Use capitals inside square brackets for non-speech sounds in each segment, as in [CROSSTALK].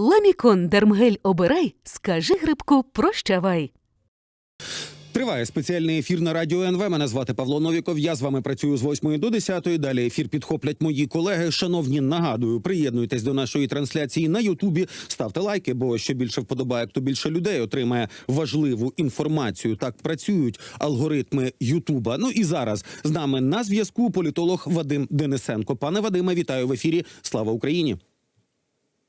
Ламікон Дермгель обирай, скажи грибку прощавай. Триває спеціальний ефір на радіо НВ. Мене звати Павло Новіков. Я з вами працюю з 8 до 10. Далі ефір підхоплять мої колеги. Шановні, нагадую, приєднуйтесь до нашої трансляції на Ютубі. Ставте лайки, бо що більше вподобає, то більше людей отримає важливу інформацію. Так працюють алгоритми Ютуба. Ну і зараз з нами на зв'язку політолог Вадим Денисенко. Пане Вадиме, вітаю в ефірі. Слава Україні!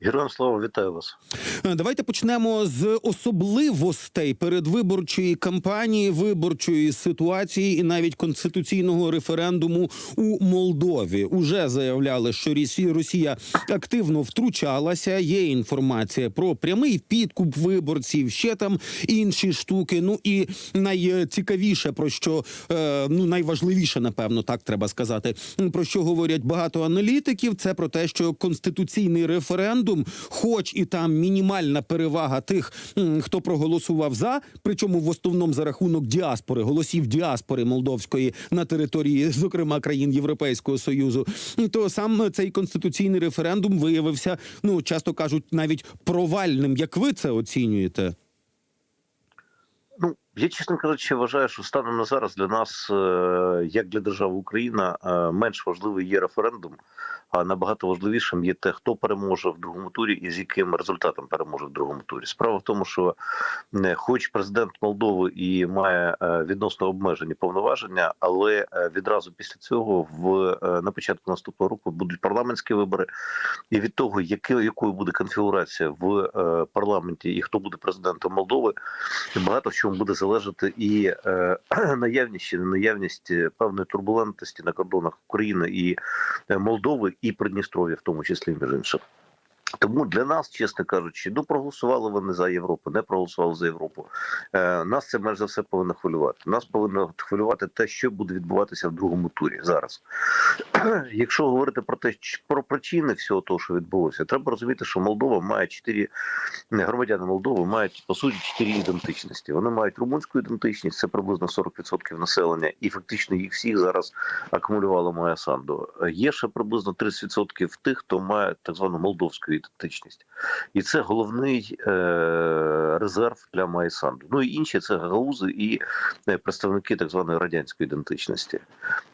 Героям слава вітаю вас. Е, Давайте почнемо з особливостей передвиборчої кампанії, виборчої ситуації і навіть конституційного референдуму у Молдові. Уже заявляли, що Росі- Росія активно втручалася. Є інформація про прямий підкуп виборців, ще там інші штуки. Ну і найцікавіше про що е, ну найважливіше, напевно, так треба сказати. Про що говорять багато аналітиків? Це про те, що конституційний референдум, хоч і там мінімальна перевага тих, хто проголосував за, причому в основному за рахунок діаспори, голосів діаспори молдовської на території, зокрема країн Європейського союзу, то сам цей конституційний референдум виявився, ну часто кажуть, навіть провальним. Як ви це оцінюєте? Ну я чесно кажучи, вважаю, що станом на зараз для нас, е, як для держави Україна, е, менш важливий є референдум, а набагато важливішим є те, хто переможе в другому турі і з яким результатом переможе в другому турі. Справа в тому, що е, хоч президент Молдови і має відносно обмежені повноваження, але відразу після цього, в на початку наступного року, будуть парламентські вибори, і від того, яке, якою буде конфігурація в парламенті і хто буде президентом Молдови, багато в чому буде залежати і е, [CLEARS THROAT] наявність чи е, певної турбулентності на кордонах України і е, Молдови, і Придністров'я, в тому числі між іншим. Тому для нас, чесно кажучи, ну проголосували вони за Європу, не проголосували за Європу. Е, нас це майже за все повинно хвилювати. Нас повинно хвилювати те, що буде відбуватися в другому турі зараз. [CLEARS THROAT] Якщо говорити про те, про причини всього того, що відбулося, треба розуміти, що Молдова має чотири громадяни Молдови мають по суті чотири ідентичності. Вони мають румунську ідентичність, це приблизно 40% населення, і фактично їх всіх зараз акумулювала моя Санду. Є ще приблизно 30% тих, хто має так звану молдовську ідентичність, і це головний е- резерв для Майсанду. Ну і інші це гаузи і е, представники так званої радянської ідентичності.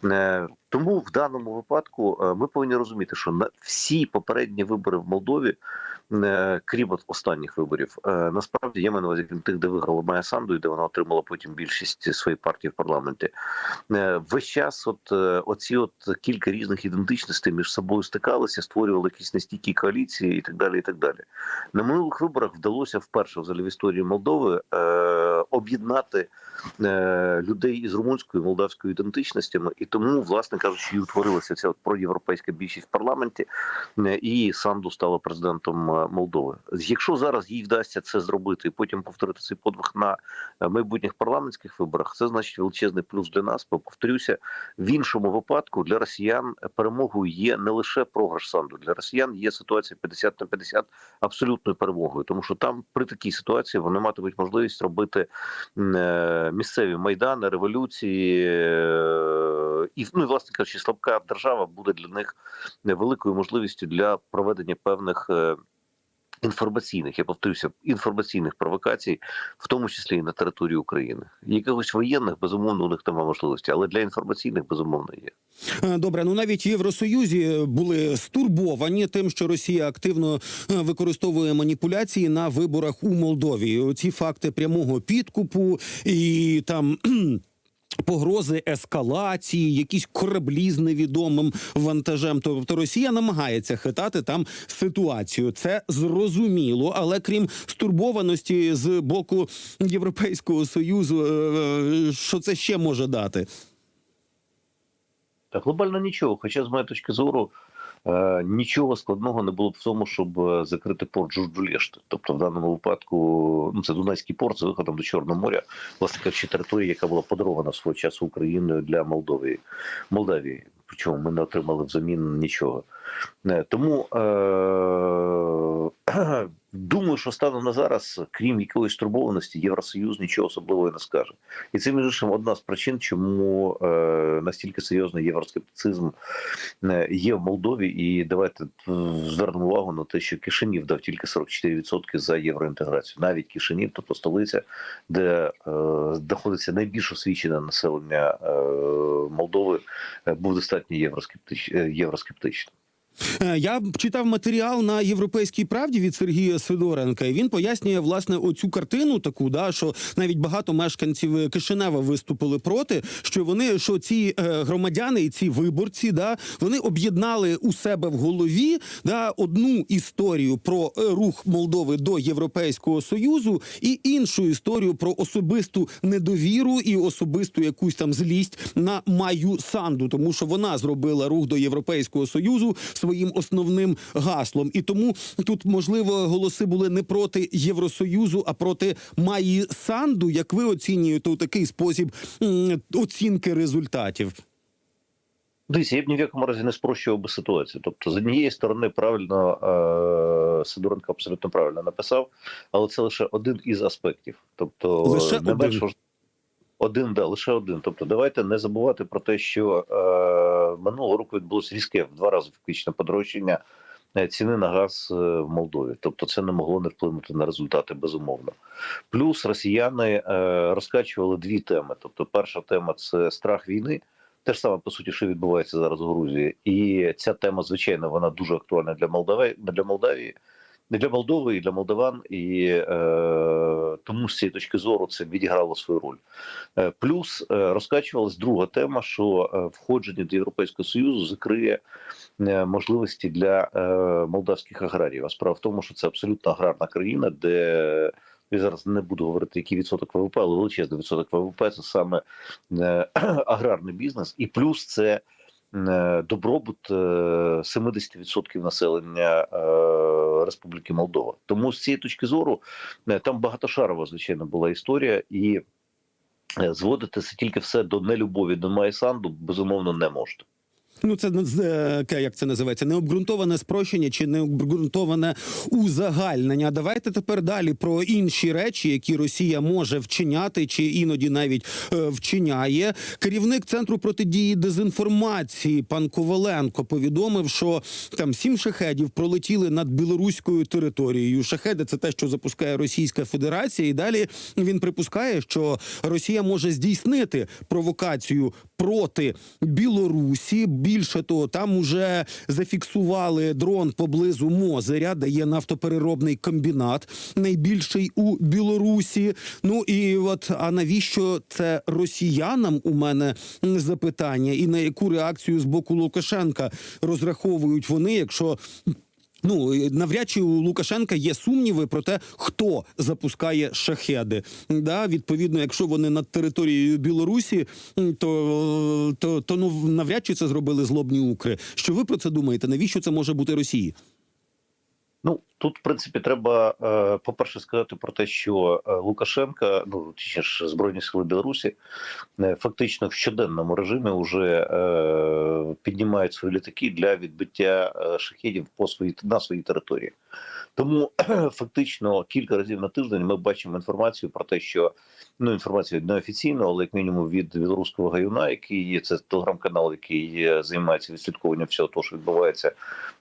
Е, тому в даному випадку е, ми повинні розуміти, що на всі попередні вибори в Молдові, е, крім от останніх виборів, е, насправді я маю на тих, де виграла Майя Санду, і де вона отримала потім більшість своєї партії в парламенті. Весь час, от оці от кілька різних ідентичностей між собою стикалися, створювали якісь нестійкі коаліції і так далі. І так далі. На минулих виборах вдалося вперше взагалі в історії Молдови об'єднати людей із румунською молдавською ідентичностями, і тому, власне кажучи, і утворилася ця проєвропейська більшість в парламенті, е, і Санду стала президентом е, Молдови. Якщо зараз їй вдасться це зробити і потім повторити цей подвиг на е, майбутніх парламентських виборах, це значить величезний плюс для нас. Бо повторюся, в іншому випадку для росіян перемогою є не лише програш Санду, для росіян є ситуація 50 на 50 абсолютною перемогою, тому що там при такій ситуації вони матимуть можливість робити е, місцеві майдани, революції, е, і ну і власне кажучи, слабка держава буде для них великою можливістю для проведення певних. Е, Інформаційних, я повторюся, інформаційних провокацій, в тому числі і на території України. Якихось воєнних безумовно у них немає можливості, але для інформаційних безумовно є. Е, Добре, ну навіть Євросоюзі були стурбовані тим, що Росія активно е, використовує маніпуляції на виборах у Молдові. Ці факти прямого підкупу і там. Погрози ескалації, якісь кораблі з невідомим вантажем. Тобто Росія намагається хитати там ситуацію. Це зрозуміло, але крім стурбованості з боку Європейського союзу, е, що це ще може дати? Та глобально нічого. Хоча, з моєї точки зору, е, нічого складного не було б в тому, щоб е, закрити порт Журджулєшти. Тобто, в даному випадку, ну це Дунайський порт з виходом до Чорного моря, власне кажучи, територія, яка була подарована свого часу Україною для Молдовії. Молдавії. Причому ми не отримали взамін нічого. Е, Тому е- Думаю, що станом на зараз, крім якоїсь турбованості, Євросоюз нічого особливого не скаже. І це між іншим одна з причин, чому е, настільки серйозний євроскептицизм е, є в Молдові. І давайте звернемо увагу на те, що Кишинів дав тільки 44% за євроінтеграцію. Навіть Кишинів, тобто столиця, де е, знаходиться найбільш освічене населення е, Молдови, е, був достатньо євроскептич, е, євроскептичним. Е, Я читав матеріал на європейській правді від Сергія Сидоренка, і він пояснює власне оцю картину, таку да що навіть багато мешканців Кишинева виступили проти, що вони що ці е, громадяни і ці виборці, да вони об'єднали у себе в голові да одну історію про е, рух Молдови до Європейського союзу і іншу історію про особисту недовіру і особисту якусь там злість на Маю Санду, тому що вона зробила рух до Європейського союзу своїм основним гаслом. І тому тут можливо голоси були не проти Євросоюзу, а проти Маї Санду. Як ви оцінюєте у такий спосіб оцінки результатів? Дивіться, я б ні в якому разі не спрощував би ситуацію. Тобто, з однієї сторони, правильно е, Сидоренко абсолютно правильно написав, але це лише один із аспектів. Тобто, Лише не один. менш один, да, лише один. Тобто, давайте не забувати про те, що е, минулого року відбулося різке в два рази фактично подорожчання е, ціни на газ е, в Молдові. Тобто, це не могло не вплинути на результати, безумовно. Плюс росіяни е, розкачували дві теми. Тобто, перша тема це страх війни. Те ж саме по суті, що відбувається зараз у Грузії, і ця тема, звичайно, вона дуже актуальна для Молдави для Молдавії, не для Молдови і для Молдаван, і е, тому з цієї точки зору це відіграло свою роль. Е, плюс е, розкачувалась друга тема, що е, входження до Європейського союзу закриє е, можливості для е, молдавських аграріїв. А справа в тому, що це абсолютно аграрна країна, де я зараз не буду говорити, який відсоток ВВП, але величезний відсоток ВВП це саме е, [CLEARS THROAT] аграрний бізнес, і плюс це добробут е, 70% населення е, Республіки Молдова. Тому з цієї точки зору е, там багатошарова, звичайно, була історія, і зводити зводитися тільки все до нелюбові до Майсанду, безумовно, не можна. Ну, це е, як це називається необґрунтоване спрощення чи необґрунтоване узагальнення. Давайте тепер далі про інші речі, які Росія може вчиняти, чи іноді навіть е, вчиняє. Керівник центру протидії дезінформації пан Коваленко повідомив, що там сім шахедів пролетіли над білоруською територією. Шахеди це те, що запускає Російська Федерація, і далі він припускає, що Росія може здійснити провокацію проти Білорусі. Більше того, там уже зафіксували дрон поблизу Мозеря, де є нафтопереробний комбінат, найбільший у Білорусі. Ну і от а навіщо це росіянам? У мене запитання, і на яку реакцію з боку Лукашенка розраховують вони, якщо. Ну навряд чи у Лукашенка є сумніви про те, хто запускає шахеди. Да, відповідно, якщо вони над територією Білорусі, то, то, то ну навряд чи це зробили злобні укри. Що ви про це думаєте? Навіщо це може бути Росії? Ну тут, в принципі, треба е, по-перше сказати про те, що е, Лукашенка, ну точніше збройні сили Білорусі, е, фактично в щоденному режимі вже піднімають свої літаки для відбиття шахідів по своїй на своїй території. Тому [CLEARS THROAT] фактично кілька разів на тиждень ми бачимо інформацію про те, що ну інформацію неофіційно, але як мінімум від білоруського гаюна, який є це телеграм-канал, який е, займається відслідковуванням всього того, що відбувається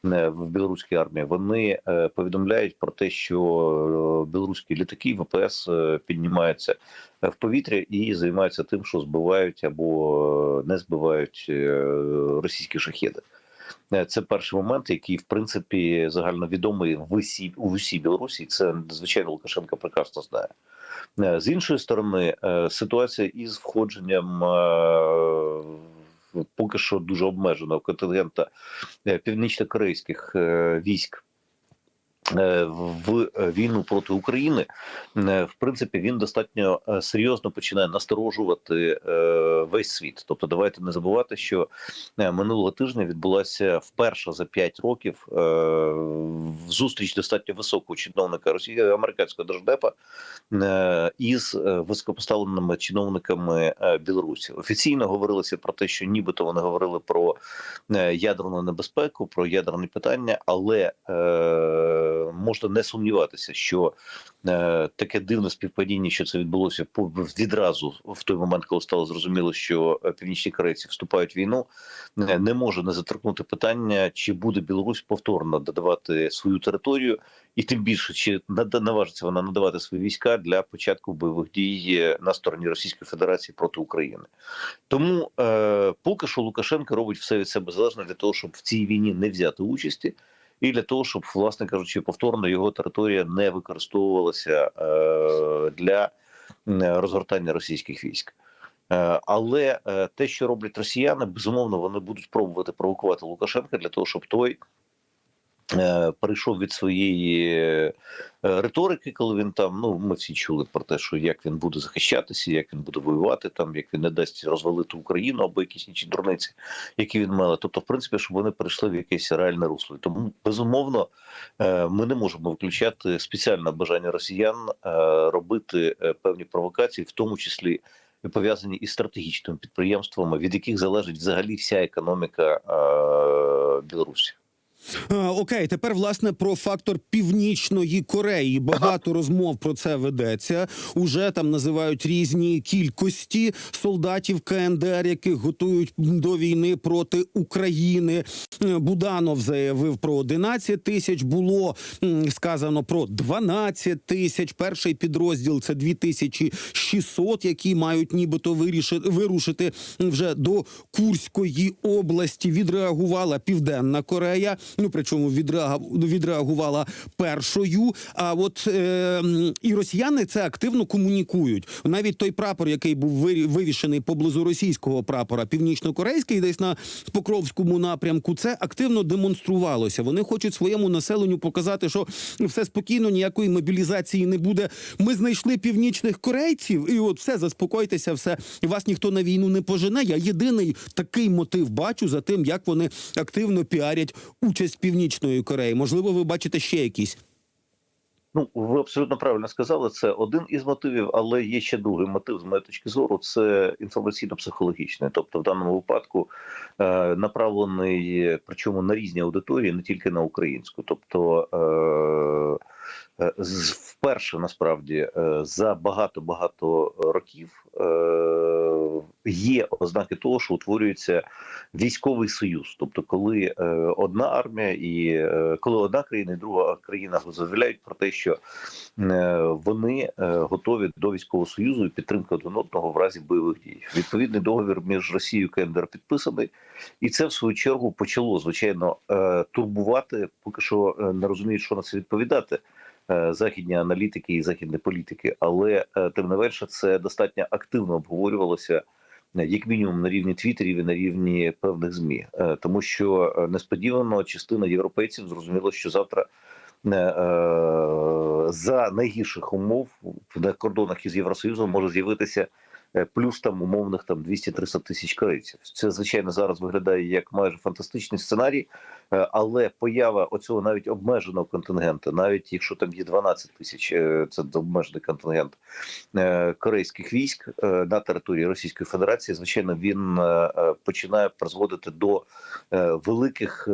е, в білоруській армії. Вони е, повідомляють про те, що білоруські літаки ВПС піднімаються в повітря і займаються тим, що збивають або не збивають російські шахеди. Е, Це перший момент, який в принципі загальновідомий в усій у усій Білорусі. Це звичайно Лукашенко прекрасно знає. Е, З іншої сторони, е, ситуація із входженням поки що дуже обмеженого контингента північно-корейських військ. Е, В війну проти України, е, в принципі, він достатньо е, серйозно починає насторожувати е, весь світ. Тобто, давайте не забувати, що е, минулого тижня відбулася вперше за 5 років е, зустріч достатньо високого чиновника Росії американського держдепа е, із е, високопоставленими чиновниками е, Білорусі. Офіційно говорилося про те, що нібито вони говорили про е, ядерну небезпеку, про ядерні питання, але е, можна не сумніватися, що е, таке дивне співпадіння, що це відбулося відразу в той момент, коли стало зрозуміло, що е, північні корейці вступають в війну, е, не може не заторкнути питання, чи буде Білорусь повторно додавати свою територію, і тим більше чи наважиться вона надавати свої війська для початку бойових дій на стороні Російської Федерації проти України. Тому е, поки що Лукашенко робить все від себе залежне для того, щоб в цій війні не взяти участі, і для того, щоб, власне кажучи, повторно його територія не використовувалася е, для розгортання російських військ. Е, Але е, те, що роблять росіяни, безумовно, вони будуть пробувати провокувати Лукашенка для того, щоб той перейшов від своєї е, риторики, коли він там. Ну ми всі чули про те, що як він буде захищатися, як він буде воювати, там як він не дасть розвалити Україну або якісь інші дурниці, які він має. Тобто, в принципі, щоб вони перейшли в якесь реальне русло. Тому безумовно е, ми не можемо виключати спеціальне бажання росіян е, робити е, певні провокації, в тому числі. Пов'язані із стратегічними підприємствами, від яких залежить взагалі вся економіка е, Білорусі. Е, Окей, тепер власне про фактор північної Кореї. Багато розмов про це ведеться. Уже там називають різні кількості солдатів КНДР, яких готують до війни проти України. Е, Буданов заявив про 11 тисяч. Було сказано про 12 тисяч. Перший підрозділ це 2600, які мають нібито вирішити вирушити вже до Курської області. Відреагувала Південна Корея. Ну причому відреагу- відреагувала першою. А от е, і росіяни це активно комунікують. Навіть той прапор, який був вивішений поблизу російського прапора, північно-корейський, десь на Покровському напрямку, це активно демонструвалося. Вони хочуть своєму населенню показати, що все спокійно, ніякої мобілізації не буде. Ми знайшли північних корейців, і от все заспокойтеся, все вас ніхто на війну не пожене. Я єдиний такий мотив бачу за тим, як вони активно піарять участь північної Кореї. Можливо, ви бачите ще якісь. Ну, ви абсолютно правильно сказали. Це один із мотивів, але є ще другий мотив з моєї точки зору. Це інформаційно-психологічний. Тобто, в даному випадку е, направлений, причому на різні аудиторії, не тільки на українську. Тобто, е, з- вперше насправді е, за багато багато років е, є ознаки того, що утворюється військовий союз. Тобто, коли е, одна армія і е, коли одна країна і друга країна заявляють про те, що е, вони е, готові до військового союзу і підтримки один одного в разі бойових дій. Відповідний договір між Росією і КНДР підписаний, і це в свою чергу почало звичайно е, турбувати. Поки що е, не розуміють, що на це відповідати. Е, Західні аналітики і західні політики, але е, тим не менше це достатньо активно обговорювалося е, як мінімум на рівні твіттерів і на рівні певних змі, тому що несподівано частина європейців зрозуміла, що завтра за найгірших умов на кордонах із Євросоюзом може з'явитися плюс там умовних там 200-300 тисяч корейців. Це звичайно зараз виглядає як майже фантастичний сценарій, е, але поява оцього навіть обмеженого контингенту, навіть якщо там є 12 тисяч, е, це обмежений контингент е, корейських військ е, на території Російської Федерації, звичайно, він е, е, починає призводити до е, великих е,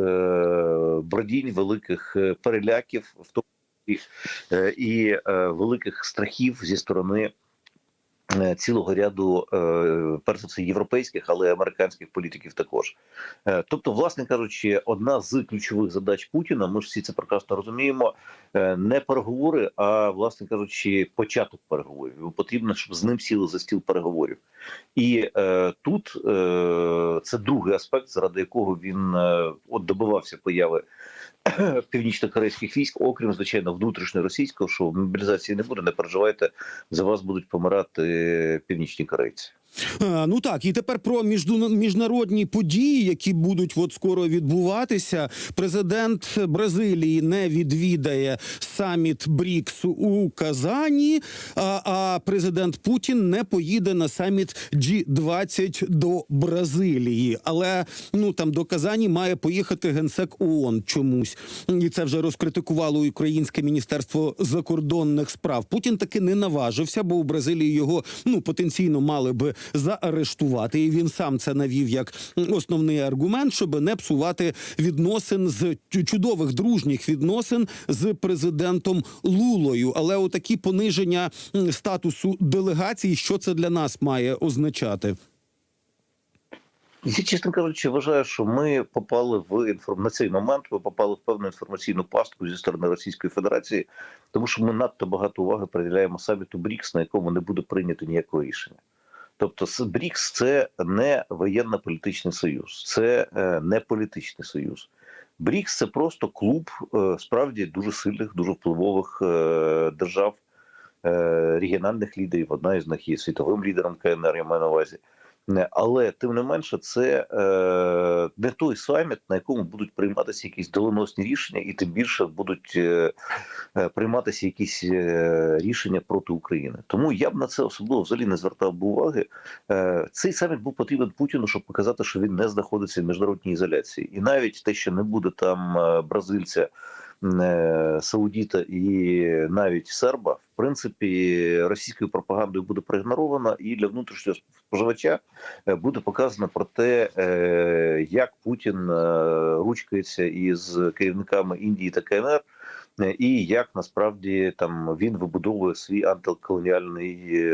бродінь, великих е, переляків, в тому е, і е, великих страхів зі сторони. Е, Цілого ряду, е, перш за все, європейських, але й американських політиків також. Е, Тобто, власне кажучи, одна з ключових задач Путіна, ми ж всі це прекрасно розуміємо, не переговори, а власне кажучи, початок переговорів. Потрібно, щоб з ним сіли за стіл переговорів. І е, тут е, це другий аспект, заради якого він е, от добивався появи [CLEARS THROAT] північно-корейських військ, окрім звичайно внутрішньоросійського, що мобілізації не буде. Не переживайте, за вас будуть помирати північні корейці. А, ну так, і тепер про міжнародні події, які будуть от скоро відбуватися. Президент Бразилії не відвідає саміт БРІКС у Казані, а президент Путін не поїде на саміт G20 до Бразилії. Але ну там до Казані має поїхати генсек ООН чомусь, і це вже розкритикувало українське міністерство закордонних справ. Путін таки не наважився, бо у Бразилії його ну потенційно мали би заарештувати. І він сам це навів як основний аргумент, щоб не псувати відносин з чудових дружніх відносин з президентом Лулою. Але отакі пониження статусу делегації, що це для нас має означати? Я, чесно кажучи, вважаю, що ми попали в інформ... на момент. Ми попали в певну інформаційну пастку зі сторони Російської Федерації, тому що ми надто багато уваги приділяємо саміту БРІКС, на якому не буде прийнято ніякого рішення. Тобто, БРІКС це не воєнно-політичний союз, це е, не політичний союз. БРІКС це просто клуб е, справді дуже сильних, дуже впливових е, держав, регіональних лідерів. Одна із них є світовим лідером КНР, я маю на увазі. Не, Але тим не менше, це е, не той саміт, на якому будуть прийматися якісь доленосні рішення, і тим більше будуть е, е, прийматися якісь е, рішення проти України. Тому я б на це особливо взагалі не звертав би уваги. Е, цей саміт був потрібен Путіну, щоб показати, що він не знаходиться в міжнародній ізоляції, і навіть те, що не буде там е, бразильця. Е, Саудіта і навіть серба, в принципі, російською пропагандою буде проігнорована, і для внутрішнього споживача е, буде показано про те, е, як Путін ручкається із керівниками Індії та КНР, і як насправді там він вибудовує свій антиколоніальний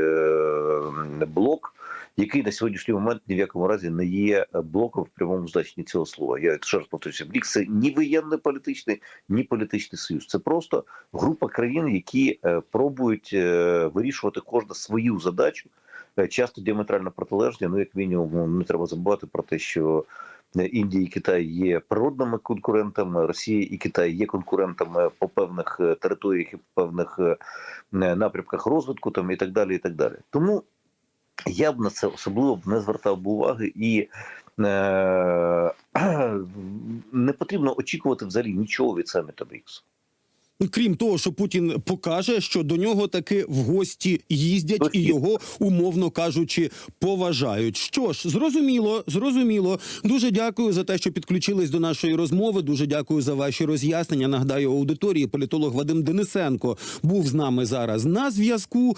блок. Який на сьогоднішній момент ні в якому разі не є блоком в прямому значенні цього слова. Я ще раз повторюся, блік це ні воєнний політичний, ні політичний союз. Це просто група країн, які е, пробують е, вирішувати кожна свою задачу, е, часто діаметрально протилежні. Ну як мінімум, не треба забувати про те, що е, Індія і Китай є природними конкурентами, Росія і Китай є конкурентами по певних е, територіях і по певних е, напрямках розвитку, там і так далі. І так далі. Тому я б на це особливо б не звертав би уваги і. Е, [CLEARS THROAT] не потрібно очікувати взагалі нічого від саміта БРІКС. Крім того, що Путін покаже, що до нього таки в гості їздять і його, умовно кажучи, поважають. Що ж, зрозуміло, зрозуміло. Дуже дякую за те, що підключились до нашої розмови. Дуже дякую за ваші роз'яснення. Нагадаю, аудиторії політолог Вадим Денисенко був з нами зараз на зв'язку.